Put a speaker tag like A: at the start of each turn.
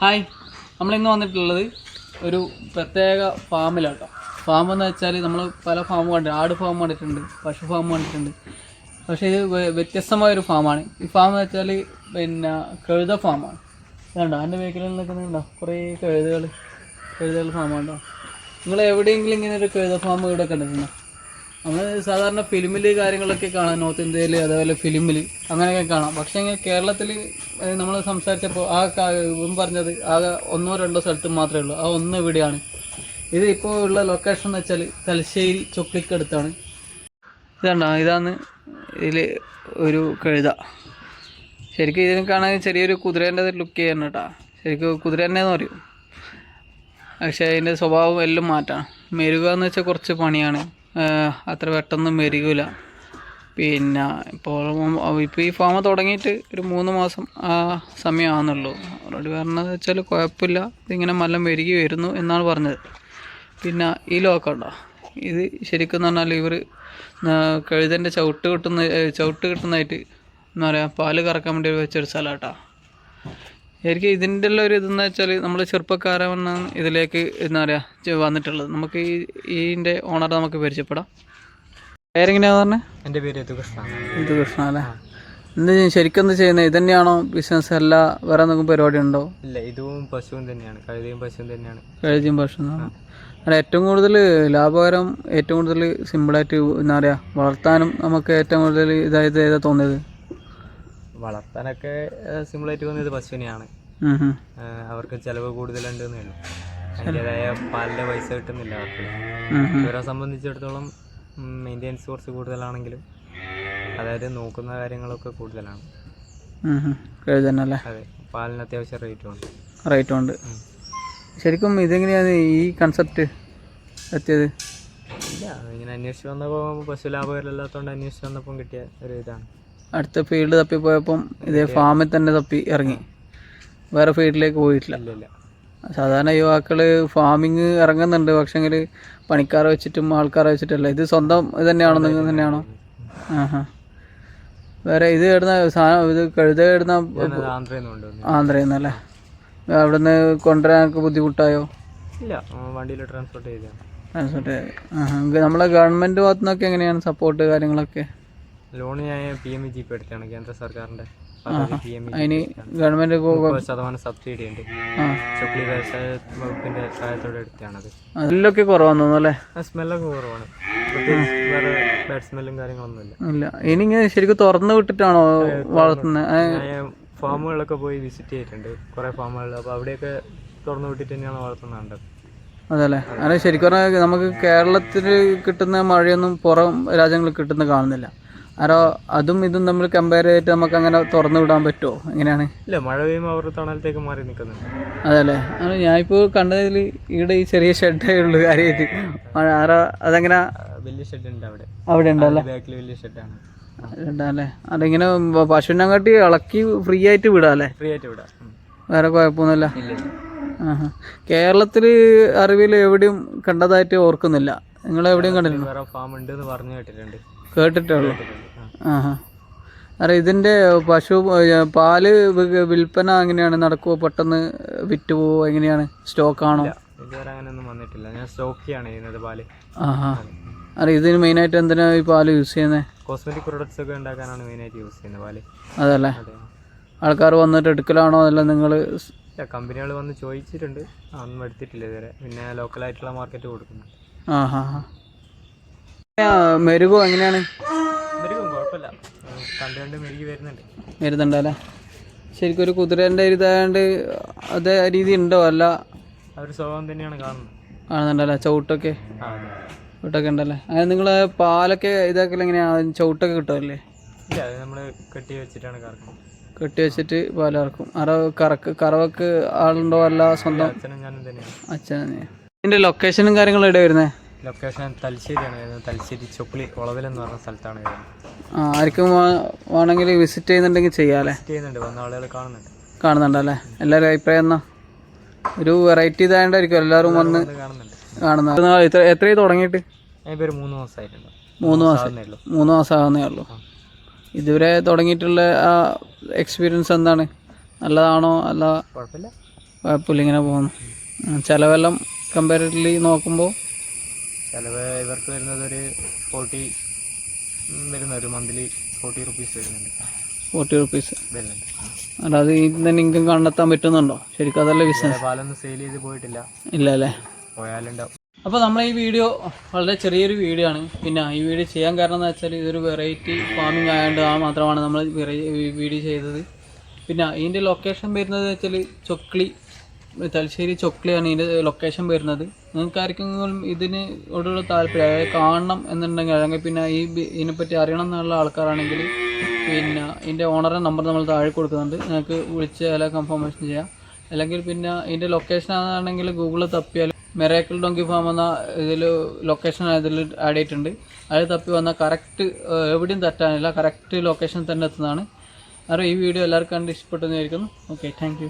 A: Hi. നമ്മളിന്ന് വന്നിട്ടുള്ളത് ഒരു പ്രത്യേക ഫാമിലാട്ടോ. ഫാം എന്ന് വെച്ചാൽ നമ്മൾ പല ഫാം കണ്ടിട്ടുണ്ട് ആട് ഫാം കണ്ടിട്ടുണ്ട് പശു ഫാം കണ്ടിട്ടുണ്ട്. പക്ഷേ ഇത് വ്യത്യസ്തമായ ഒരു ഫാമാണ്. ഈ ഫാം എന്ന് വെച്ചാൽ പിന്നെ കഴുത ഫാമാണ്. ഇതുണ്ടോ? എന്റെ മേഖലയിൽ നിൽക്കുന്നുണ്ടോ? കുറേ കഴുതകൾ കഴുതകൾ ഫാമുണ്ടോ നിങ്ങൾ എവിടെയെങ്കിലും ഇങ്ങനെ ഒരു കഴുത ഫാം ഇവിടെ കണ്ടിട്ടുണ്ടോ? നമ്മൾ സാധാരണ ഫിലിമിൽ കാര്യങ്ങളൊക്കെ കാണാം നോർത്ത് ഇന്ത്യയിൽ അതേപോലെ ഫിലിമിൽ അങ്ങനെയൊക്കെ കാണാം. പക്ഷേ കേരളത്തിൽ നമ്മൾ സംസാരിച്ചപ്പോൾ ആ ഇവൻ പറഞ്ഞത് ആകെ ഒന്നോ രണ്ടോ സ്ഥലത്ത് മാത്രമേ ഉള്ളൂ. ആ ഒന്ന് ഇവിടെയാണ്. ഇത് ഇപ്പോൾ ഉള്ള ലൊക്കേഷൻ എന്ന് വെച്ചാൽ തലശ്ശേരി ചൊക്ലിക്കടുത്താണ്. ഇതാണ്ടോ ഇതാണ് ഇതിൽ ഒരു കഴുത. ശരിക്കും ഇതിനെ കാണാൻ ചെറിയൊരു കുതിരേന്റെ ലുക്ക് ചെയ്യണം കേട്ടോ. ശരിക്കും കുതിര തന്നെയെന്ന് പറയും. പക്ഷേ അതിന്റെ സ്വഭാവം എല്ലാം മാറ്റാം മെരുക എന്ന് വെച്ചാൽ കുറച്ച് പണിയാണ്. അത്ര പെട്ടെന്ന് മെരുകില്ല പിന്നെ ഇപ്പോൾ ഇപ്പോൾ ഈ ഫാം തുടങ്ങിയിട്ട് ഒരു മൂന്ന് മാസം ആ സമയമാണെന്നുള്ളൂ അവരോട് പറഞ്ഞത് വെച്ചാൽ കുഴപ്പമില്ല. ഇതിങ്ങനെ മല്ലം മെരുകി വരുന്നു എന്നാണ് പറഞ്ഞത്. പിന്നെ ഈ ലോക്കം ഉണ്ടോ? ഇത് ശരിക്കും പറഞ്ഞാൽ ഇവർ കഴുതന്റെ ചവിട്ട് കിട്ടുന്ന ചവിട്ട് കിട്ടുന്നതായിട്ട് എന്താ പറയുക പാൽ കറക്കാൻ വേണ്ടി വെച്ചൊരു സ്ഥലമാട്ടോ ശരിക്കും ഇതിന്റെ ഉള്ള ഒരു ഇതെന്ന് വെച്ചാൽ നമ്മൾ ചെറുപ്പക്കാരാണ് ഇതിലേക്ക് എന്താ പറയുക വന്നിട്ടുള്ളത്. നമുക്ക് ഈ ഇതിന്റെ ഓണർ നമുക്ക് പരിചയപ്പെടാം. പേരെങ്ങനെയാന്ന് പറഞ്ഞത്
B: എന്റെ പേര് യദുകൃഷ്ണ
A: ഇത് കൃഷ്ണ അല്ലേ? എന്താ ചെയ്യും? ശരിക്കും എന്താ ചെയ്യുന്നത് ഇത് തന്നെയാണോ ബിസിനസ് അല്ല വേറെ എന്തെങ്കിലും പരിപാടി ഉണ്ടോ?
B: ഇല്ല ഇതും പശുവും തന്നെയാണ്. കഴുതയും പശുവും തന്നെയാണ്.
A: കഴുതിയും പശുവും അല്ല ഏറ്റവും കൂടുതൽ ലാഭകരം ഏറ്റവും കൂടുതൽ സിമ്പിളായിട്ട് എന്താ പറയുക വളർത്താനും നമുക്ക് ഏറ്റവും കൂടുതൽ ഇതായത് ഏതാ തോന്നിയത്?
B: വളർത്താനൊക്കെ സിമ്പിളായിട്ട് തോന്നിയത് പശുവിനെയാണ്. അവർക്ക് ചെലവ് കൂടുതലുണ്ടെന്നേ ഉള്ളൂ. അതിന്റെതായ പാലിന്റെ പൈസ കിട്ടുന്നില്ല അവർക്ക്. ഇവരെ സംബന്ധിച്ചിടത്തോളം മെയിന്റെനൻസ് കുറച്ച് കൂടുതലാണെങ്കിലും അതായത് നോക്കുന്ന കാര്യങ്ങളൊക്കെ കൂടുതലാണ്. അതെ പാലിന് അത്യാവശ്യം റേറ്റും ഉണ്ട്.
A: റേറ്റും ഉണ്ട്. ശരിക്കും ഇതെങ്ങനെയാണ് ഈ കൺസെപ്റ്റ് എത്തിയത്?
B: ഇല്ല ഇങ്ങനെ അന്വേഷിച്ച് വന്നപ്പോൾ പശു ലാഭകരമില്ലാത്തതുകൊണ്ട് അന്വേഷിച്ച് വന്നപ്പം കിട്ടിയ ഒരു ഇതാണ്.
A: അടുത്ത ഫീൽഡ് തപ്പി പോയപ്പം ഇതേ ഫാമിൽ തന്നെ തപ്പി ഇറങ്ങി. വേറെ ഫീൽഡിലേക്ക് പോയിട്ടില്ല. സാധാരണ യുവാക്കൾ ഫാമിങ് ഇറങ്ങുന്നുണ്ട്. പക്ഷെങ്കിൽ പണിക്കാരെ വെച്ചിട്ടും ആൾക്കാരെ വെച്ചിട്ടല്ല. ഇത് സ്വന്തം ഇത് തന്നെയാണോ? നിങ്ങൾ തന്നെയാണോ? ആഹാ. വേറെ ഇത് ഇടുന്ന സാധനം ഇത് കഴുത ഇടുന്ന
B: ആന്ധ്രയിൽ നിന്ന്
A: നിന്നല്ലേ അവിടുന്ന് കൊണ്ടുവരാനൊക്കെ ബുദ്ധിമുട്ടായോ?
B: ഇല്ല വണ്ടിയിൽ ട്രാൻസ്പോർട്ട് ചെയ്തതാണ്.
A: ട്രാൻസ്പോർട്ട് നമ്മളെ ഗവൺമെന്റ് ഭാഗത്തു നിന്നൊക്കെ എങ്ങനെയാണ് സപ്പോർട്ട് കാര്യങ്ങളൊക്കെ?
B: ലോൺ ഞാൻ പി എം ജി പി എടുത്താണ് കേന്ദ്ര സർക്കാരിന്റെ ഇ
A: അതിന്
B: ഗവൺമെന്റ് ശതമാനം സബ്സിഡി ഉണ്ട്. ചുക്ലി വ്യവസായ വകുപ്പിന്റെ സഹായത്തോടെ എടുത്താണത്
A: സ്മെല്ലൊക്കെ കുറവാന്ന് തോന്നുന്നു അല്ലേ?
B: സ്മെല്ലൊക്കെ കുറവാണ്. വേറെ ബാഡ് സ്മെല്ലും കാര്യങ്ങളൊന്നും
A: ഇല്ല. ഇനി ഇങ്ങനെ ശരിക്കും തുറന്നു വിട്ടിട്ടാണോ വളർത്തുന്നത്
B: ഞാൻ ഫാമുകളിലൊക്കെ പോയി വിസിറ്റ് ചെയ്തിട്ടുണ്ട് കുറെ ഫാമുകളിൽ. അപ്പൊ അവിടെയൊക്കെ തുറന്നു വിട്ടിട്ട് തന്നെയാണ് വളർത്തുന്നുണ്ട്
A: അതല്ലേ? അല്ല ശരിക്കും പറഞ്ഞാൽ നമുക്ക് കേരളത്തിൽ കിട്ടുന്ന മഴയൊന്നും പുറം രാജ്യങ്ങളിൽ കിട്ടുന്ന കാണുന്നില്ല. ആരോ അതും ഇതും നമ്മൾ കമ്പയർ ചെയ്തിട്ട് നമുക്ക് അങ്ങനെ തുറന്നു വിടാൻ പറ്റുമോ എങ്ങനെയാണ്?
B: ഇല്ല മഴ പെയ്യുമ്പോൾ അവർ തണലത്തേക്ക് മാറി നിൽക്കുന്നുണ്ട്.
A: അതല്ലേ അത് ഞാനിപ്പോൾ കണ്ടതിൽ ഇവിടെ ഈ ചെറിയ ഷെഡേ ഉള്ളൂ കാര്യമായിട്ട് മഴ ആരോ അതങ്ങനെ?
B: വലിയ ഷെഡ് ഉണ്ട് അവിടെ.
A: അവിടെ ഉണ്ടല്ലേ
B: ബാക്കിൽ വലിയ ഷെഡാണ്
A: ഉണ്ടല്ലേ അതിങ്ങനെ പശുവിനങ്ങാട്ടി ഇളക്കി ഫ്രീ ആയിട്ട് വിടാല്ലേ
B: ഫ്രീ ആയിട്ട് വിടാം.
A: വേറെ കുഴപ്പമൊന്നുമില്ല.
B: കേരളത്തിൽ
A: അറിവിൽ കേരളത്തിൽ അറിവിൽ എവിടെയും കണ്ടതായിട്ട് ഓർക്കുന്നില്ല. നിങ്ങൾ എവിടെയും കണ്ടിട്ടുണ്ട്
B: വേറെ ഫാം ഉണ്ട് എന്ന് പറഞ്ഞു കേട്ടിട്ടുണ്ട്.
A: കേട്ടിട്ടേ ഉള്ളൂ. ആഹാ. അതെ ഇതിന്റെ പശു പാൽ വിൽപ്പന എങ്ങനെയാണ്? നടക്കുമോ പെട്ടെന്ന് വിറ്റ് പോവോ എങ്ങനെയാണ്? സ്റ്റോക്ക്
B: ആണോ ഇതുവരെ അങ്ങനെയൊന്നും വന്നിട്ടില്ല. ഞാൻ സ്റ്റോക്കിയാണ് ചെയ്യുന്നത് പാൽ.
A: ആഹാ. അതെ ഇതിന് മെയിനായിട്ട് എന്തിനാണ് ഈ പാൽ യൂസ് ചെയ്യുന്നത്
B: കോസ്മെറ്റിക് പ്രൊഡക്ട്സ് ഒക്കെ ഉണ്ടാക്കാനാണ് മെയിനായിട്ട് യൂസ് ചെയ്യുന്നത് പാൽ.
A: അതല്ലേ? ആൾക്കാർ വന്നിട്ട് എടുക്കലാണോ? അതല്ല നിങ്ങൾ
B: കമ്പനികൾ വന്ന് ചോദിച്ചിട്ടുണ്ട്. ആ, ഒന്നും എടുത്തിട്ടില്ല ഇതുവരെ. പിന്നെ ലോക്കലായിട്ടുള്ള മാർക്കറ്റ് കൊടുക്കുന്നു
A: ആഹാ മെരുകോ എങ്ങനെയാണ്?
B: മെരുകും കുഴപ്പമില്ല. കണ്ട് കണ്ട് മെരുകി വരുന്നുണ്ട്.
A: വരുന്നുണ്ടല്ലേ? ശരിക്കും ഒരു കുതിരേന്റെ ഇതായതുകൊണ്ട് അതേ രീതി ഉണ്ടോ? അല്ല?
B: ആ ഒരു സ്വഭാവം തന്നെയാണ് കാണുന്നത്.
A: കാണുന്നുണ്ടല്ലേ? ചവിട്ടൊക്കെ?
B: ആ
A: ചവിട്ടൊക്കെ ഉണ്ടല്ലേ? അങ്ങനെ നിങ്ങൾ പാലൊക്കെ ഇതാക്കൽ എങ്ങനെയാണ് ചവിട്ടൊക്കെ കിട്ടുമല്ലേ
B: ഇല്ല അത് നമ്മൾ കെട്ടി വെച്ചിട്ടാണ് കറക്കുന്നത്.
A: കെട്ടി വെച്ചിട്ട് പാലിറക്കും അറവ് കറക്ക് കറവക്ക് ആളുണ്ടോ? അല്ല സ്വന്തം?
B: അച്ഛനും ഞാനും തന്നെയാണ്.
A: അച്ഛൻ ഇതിന്റെ ലൊക്കേഷനും കാര്യങ്ങളും എവിടെ വരുന്നത്
B: ലൊക്കേഷൻ തലശ്ശേരിയാണ് വരുന്നത്. തലശ്ശേരി ചൊക്ലി കുളവിലെന്ന് പറഞ്ഞ സ്ഥലത്താണ് വരുന്നത്.
A: ആർക്കും വേണമെങ്കിൽ വിസിറ്റ് ചെയ്യുന്നുണ്ടെങ്കിൽ ചെയ്യാമല്ലേ
B: വിസിറ്റ് ചെയ്യുന്നുണ്ട്. വന്ന ആളുകൾ കാണുന്നുണ്ട്.
A: കാണുന്നുണ്ടല്ലേ എല്ലാവരും അഭിപ്രായം എന്നാ? ഒരു വെറൈറ്റി ഇതായതുകൊണ്ടായിരിക്കും എല്ലാവരും വന്ന്
B: കാണുന്നുണ്ട്.
A: എത്ര എത്രയും തുടങ്ങിയിട്ട്?
B: ഒരു മൂന്ന് മാസമായിട്ടുണ്ട്.
A: മൂന്ന് മാസം. മൂന്ന് മാസം ആകുന്നേ ഉള്ളൂ ഇതുവരെ തുടങ്ങിയിട്ടുള്ള ആ എക്സ്പീരിയൻസ് എന്താണ്? നല്ലതാണോ? അല്ല
B: കുഴപ്പമില്ല.
A: കുഴപ്പമില്ല ഇങ്ങനെ പോകുന്നു. ചിലവെല്ലാം കമ്പാരിറ്റീവ്ലി നോക്കുമ്പോൾ
B: ചിലവ് ഇവർക്ക് വരുന്നത് ഒരു ഫോർട്ടി വരുന്ന ഒരു മന്ത്ലി ഫോർട്ടി റുപ്പീസ് വരുന്നുണ്ട്.
A: ഫോർട്ടി റുപ്പീസ്
B: വരുന്നുണ്ട്.
A: അല്ലാതെ ഇന്ന് നിങ്ങൾക്ക് കണ്ടെത്താൻ പറ്റുന്നുണ്ടോ? ശരിക്കും അതല്ല ബിസിനസ്
B: പാലൊന്നും സെയിൽ ചെയ്ത് പോയിട്ടില്ല.
A: ഇല്ല അല്ലേ?
B: പോയാലുണ്ടാവും.
A: അപ്പോൾ നമ്മൾ ഈ വീഡിയോ വളരെ ചെറിയൊരു വീഡിയോ ആണ്. പിന്നെ ഈ വീഡിയോ ചെയ്യാൻ കാരണം എന്ന് വെച്ചാൽ ഇതൊരു വെറൈറ്റി ഫാമിംഗ് ആയതുകൊണ്ട് ആ മാത്രമാണ് നമ്മൾ വീഡിയോ ചെയ്തത്. പിന്നെ ഇതിന്റെ ലൊക്കേഷൻ വരുന്നത് വെച്ചാൽ ചൊക്ലി തലശ്ശേരി ചൊക്ലിയാണ് ഇതിന്റെ ലൊക്കേഷൻ വരുന്നത്. നിങ്ങൾക്ക് ആർക്കെങ്കിലും ഇതിന് ഓടുള്ള താല്പര്യം അതായത് കാണണം എന്നുണ്ടെങ്കിൽ അല്ലെങ്കിൽ പിന്നെ ഈ ഇതിനെപ്പറ്റി അറിയണം എന്നുള്ള ആൾക്കാരാണെങ്കിൽ പിന്നെ ഇതിന്റെ ഓണറെ നമ്പർ നമ്മൾ താഴെ കൊടുക്കുന്നുണ്ട്. നിങ്ങൾക്ക് വിളിച്ച് എല്ലാ കൺഫർമേഷൻ ചെയ്യാം. അല്ലെങ്കിൽ പിന്നെ ഇതിന്റെ ലൊക്കേഷൻ ആണെങ്കിൽ ഗൂഗിളിൽ തപ്പിയാൽ മെറാക്കിൾ ഡോങ്കി ഫാം എന്ന ഇതിൽ ലൊക്കേഷൻ ഇതിൽ ആഡ് ചെയ്തിട്ടുണ്ട്. അത് തപ്പി വന്നാൽ കറക്റ്റ് എവിടെയും തെറ്റാനില്ല. കറക്റ്റ് ലൊക്കേഷൻ തന്നെ എത്തുന്നതാണ്. അപ്പോൾ ഈ വീഡിയോ എല്ലാവർക്കും കണ്ട് ഇഷ്ടപ്പെട്ടെന്നായിരിക്കുന്നു ഓക്കെ താങ്ക്